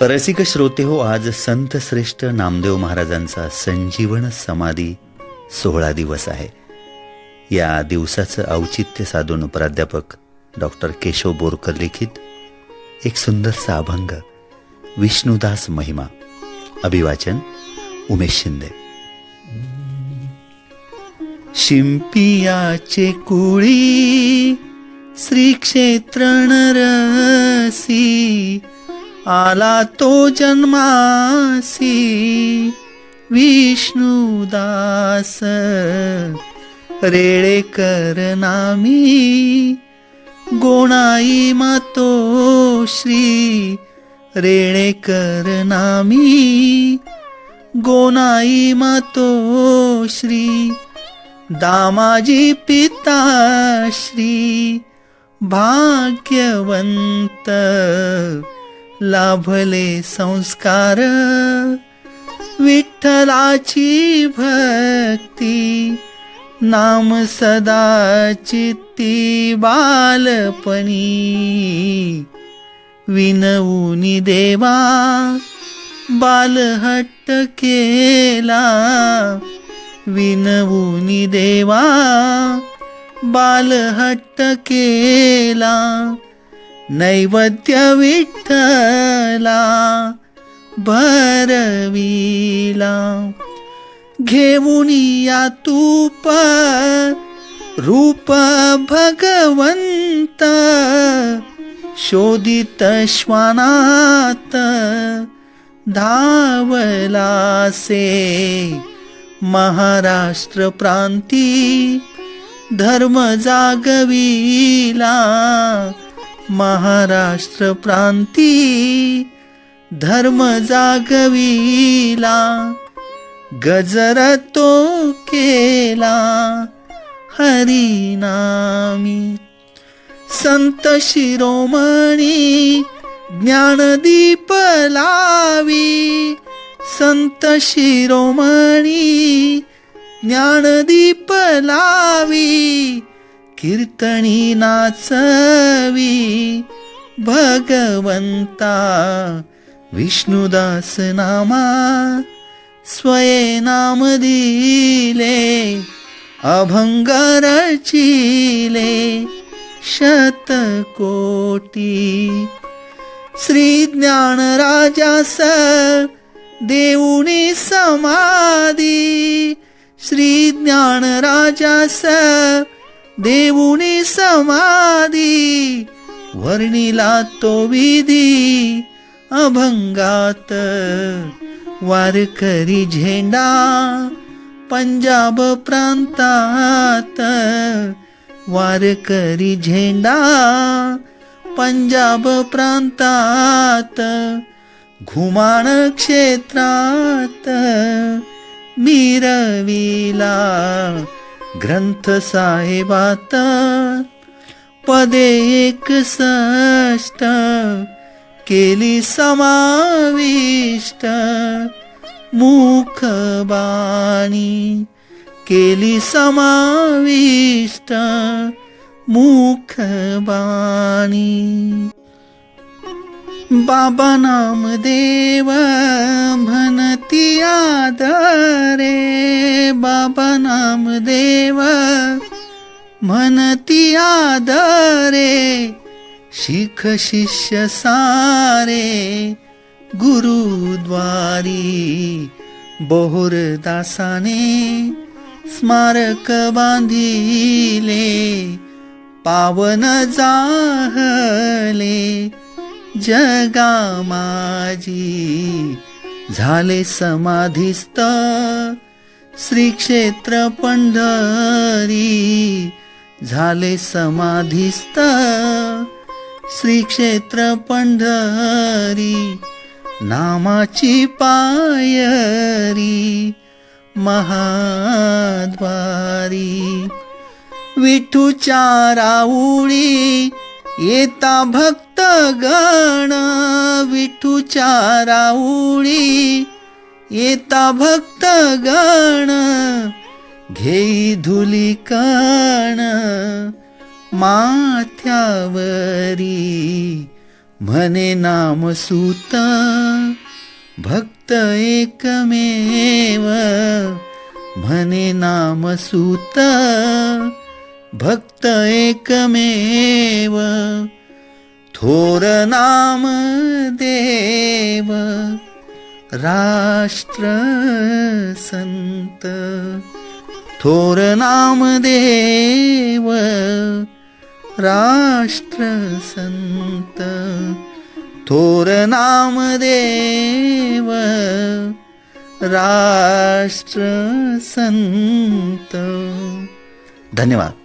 रसिक श्रोते हो आज संत श्रेष्ठ नामदेव महाराजांचा संजीवन समाधी सोहळा दिवस आहे. या दिवसाचं औचित्य साधून प्राध्यापक डॉक्टर केशव बोरकर लिखित एक सुंदरसा अभंग विष्णुदास महिमा अभिवाचन उमेश शिंदे. शिंपियाचे कुळी श्री क्षेत्र नरसी आला तो जन्मासी विष्णुदास रेळेकर नामी गोणाई मातो श्री. रेळेकर नामी गोनाई मातो श्री. दामाजी पिता श्री भाग्यवंत. लाभले संस्कार. विठ्ठलाची भक्ती नाम सदा चित्ती बालपणी. विनवूनी देवा बालहट्ट केला. विनवूनी देवा बालहट्ट केला. नैवेद्य विठ्ठला भरविला. घेऊन या तूप रूप भगवंत. शोधित श्वानात धावलासे महाराष्ट्र प्रांती. धर्म जागविला. महाराष्ट्र प्रांती धर्म जागविला गजर तो केला हरिनामी. संत शिरोमणी ज्ञानदीप लावी संत शिरोमणी ज्ञानदीप लावी कीर्तनी नाचवी भगवंता विष्णुदास नामा स्वये नाम दिले अभंग रचिले शतकोटी. श्री ज्ञान राजास देऊनी समाधी. श्री ज्ञान राजास देऊनी समाधी वर्णिला तो विधी अभंगात वारकरी झेंडा पंजाब प्रांतात वारकरी झेंडा पंजाब प्रांतात घुमाण क्षेत्रात मिरविला ग्रंथ साहेबाता पदे एकसष्ट केली समाविष्ट मुखबाणी केली समाविष्ट मुखबाणी बाबा नामदेवा म्हणती रे बाबा नामदेव म्हणती आदरे शिख शिष्य सारे गुरुद्वारी बहुर दासाने स्मारक बांधिले पावन जाहले जगा माझी झाले समाधिस्त श्री क्षेत्र पंढरी झाले समाधिस्त श्री क्षेत्र पंढरी नामाची पायरी महाद्वारी. विठूच्या राऊळी येता भक्त गण विठूच्या राऊळी. येता भक्त गण घेई धुली कण माथ्यावरी म्हणे नाम सूता भक्त एकमेव म्हणे नाम सूता भक्त एकमेव थोर नाम देव राष्ट्र संत थोर नाम देव राष्ट्र संत थोर नाम देव राष्ट्र संत। धन्यवाद।